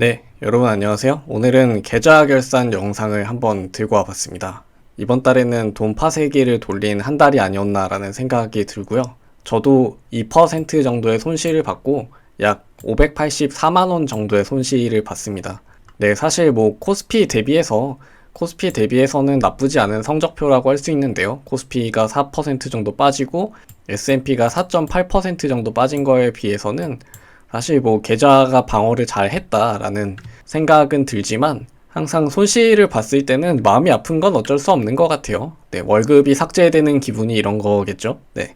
네, 여러분 안녕하세요. 오늘은 계좌 결산 영상을 한번 들고 와봤습니다. 이번 달에는 돈 파쇄기를 돌린 한 달이 아니었나라는 생각이 들고요. 저도 2% 정도의 손실을 받고 약 584만원 정도의 손실을 봤습니다. 네, 사실 뭐 코스피 대비해서 코스피 대비해서는 나쁘지 않은 성적표라고 할 수 있는데요. 코스피가 4% 정도 빠지고 S&P가 4.8% 정도 빠진 거에 비해서는 사실 뭐 계좌가 방어를 잘 했다라는 생각은 들지만 항상 손실을 봤을 때는 마음이 아픈 건 어쩔 수 없는 것 같아요. 네, 월급이 삭제되는 기분이 이런 거겠죠. 네.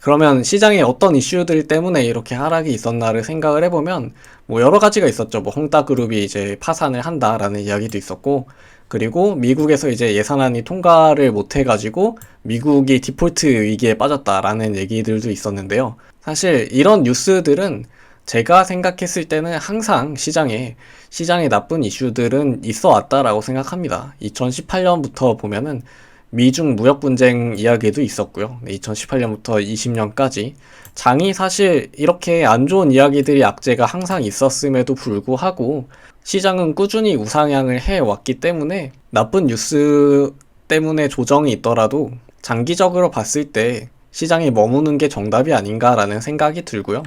그러면 시장에 어떤 이슈들 때문에 이렇게 하락이 있었나를 생각을 해보면 뭐 여러 가지가 있었죠. 뭐 홍다그룹이 이제 파산을 한다라는 이야기도 있었고 그리고 미국에서 이제 예산안이 통과를 못 해가지고 미국이 디폴트 위기에 빠졌다라는 얘기들도 있었는데요. 사실 이런 뉴스들은 제가 생각했을 때는 항상 시장에 시장에 나쁜 이슈들은 있어 왔다라고 생각합니다. 2018년부터 보면은 미중 무역 분쟁 이야기도 있었고요. 2018년부터 20년까지 장이 사실 이렇게 안 좋은 이야기들이 악재가 항상 있었음에도 불구하고 시장은 꾸준히 우상향을 해 왔기 때문에 나쁜 뉴스 때문에 조정이 있더라도 장기적으로 봤을 때 시장에 머무는 게 정답이 아닌가라는 생각이 들고요.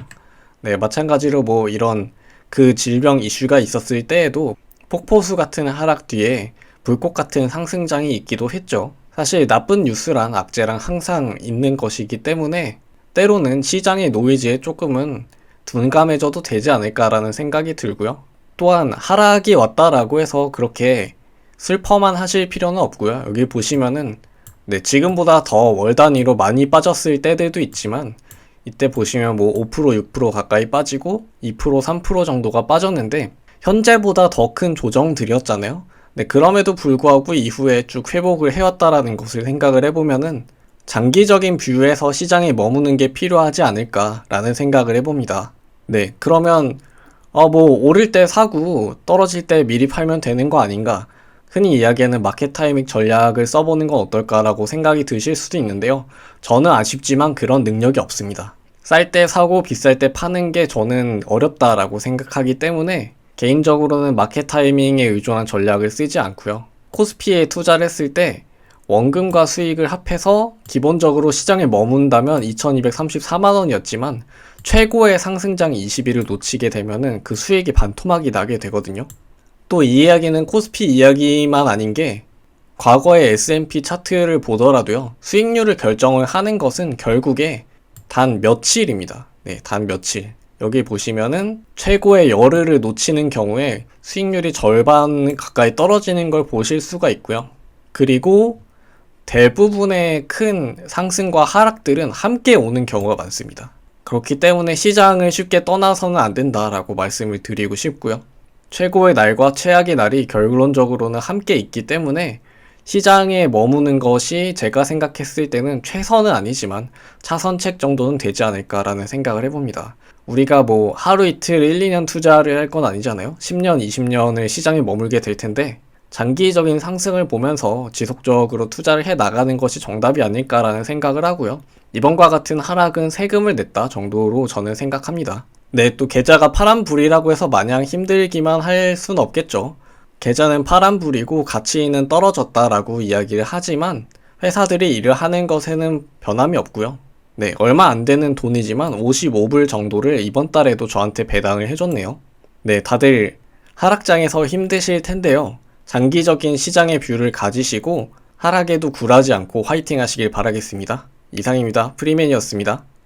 네, 마찬가지로 뭐 이런 그 질병 이슈가 있었을 때에도 폭포수 같은 하락 뒤에 불꽃 같은 상승장이 있기도 했죠. 사실 나쁜 뉴스랑 악재랑 항상 있는 것이기 때문에 때로는 시장의 노이즈에 조금은 둔감해져도 되지 않을까라는 생각이 들고요. 또한 하락이 왔다라고 해서 그렇게 슬퍼만 하실 필요는 없고요. 여기 보시면은 네, 지금보다 더 월 단위로 많이 빠졌을 때들도 있지만 이때 보시면 뭐 5% 6% 가까이 빠지고 2% 3% 정도가 빠졌는데 현재보다 더 큰 조정들이었잖아요. 네, 그럼에도 불구하고 이후에 쭉 회복을 해왔다라는 것을 생각을 해보면은 장기적인 뷰에서 시장에 머무는 게 필요하지 않을까라는 생각을 해봅니다. 네, 그러면 어, 뭐 오를 때 사고 떨어질 때 미리 팔면 되는 거 아닌가? 흔히 이야기하는 마켓 타이밍 전략을 써보는 건 어떨까라고 생각이 드실 수도 있는데요. 저는 아쉽지만 그런 능력이 없습니다. 쌀 때 사고 비쌀 때 파는 게 저는 어렵다라고 생각하기 때문에 개인적으로는 마켓 타이밍에 의존한 전략을 쓰지 않고요. 코스피에 투자를 했을 때 원금과 수익을 합해서 기본적으로 시장에 머문다면 2234만 원이었지만 최고의 상승장 20일을 놓치게 되면은 그 수익이 반토막이 나게 되거든요. 또 이 이야기는 코스피 이야기만 아닌 게 과거의 S&P 차트를 보더라도요. 수익률을 결정을 하는 것은 결국에 단 며칠입니다. 네, 단 며칠. 여기 보시면은 최고의 열흘을 놓치는 경우에 수익률이 절반 가까이 떨어지는 걸 보실 수가 있고요. 그리고 대부분의 큰 상승과 하락들은 함께 오는 경우가 많습니다. 그렇기 때문에 시장을 쉽게 떠나서는 안 된다라고 말씀을 드리고 싶고요. 최고의 날과 최악의 날이 결론적으로는 함께 있기 때문에 시장에 머무는 것이 제가 생각했을 때는 최선은 아니지만 차선책 정도는 되지 않을까라는 생각을 해봅니다. 우리가 뭐 하루 이틀 1, 2년 투자를 할 건 아니잖아요. 10년, 20년을 시장에 머물게 될 텐데 장기적인 상승을 보면서 지속적으로 투자를 해 나가는 것이 정답이 아닐까라는 생각을 하고요. 이번과 같은 하락은 세금을 냈다 정도로 저는 생각합니다. 네, 또 계좌가 파란불이라고 해서 마냥 힘들기만 할 순 없겠죠. 계좌는 파란불이고 가치는 떨어졌다라고 이야기를 하지만 회사들이 일을 하는 것에는 변함이 없고요. 네, 얼마 안 되는 돈이지만 55불 정도를 이번 달에도 저한테 배당을 해줬네요. 네, 다들 하락장에서 힘드실 텐데요. 장기적인 시장의 뷰를 가지시고 하락에도 굴하지 않고 화이팅 하시길 바라겠습니다. 이상입니다. 프리맨이었습니다.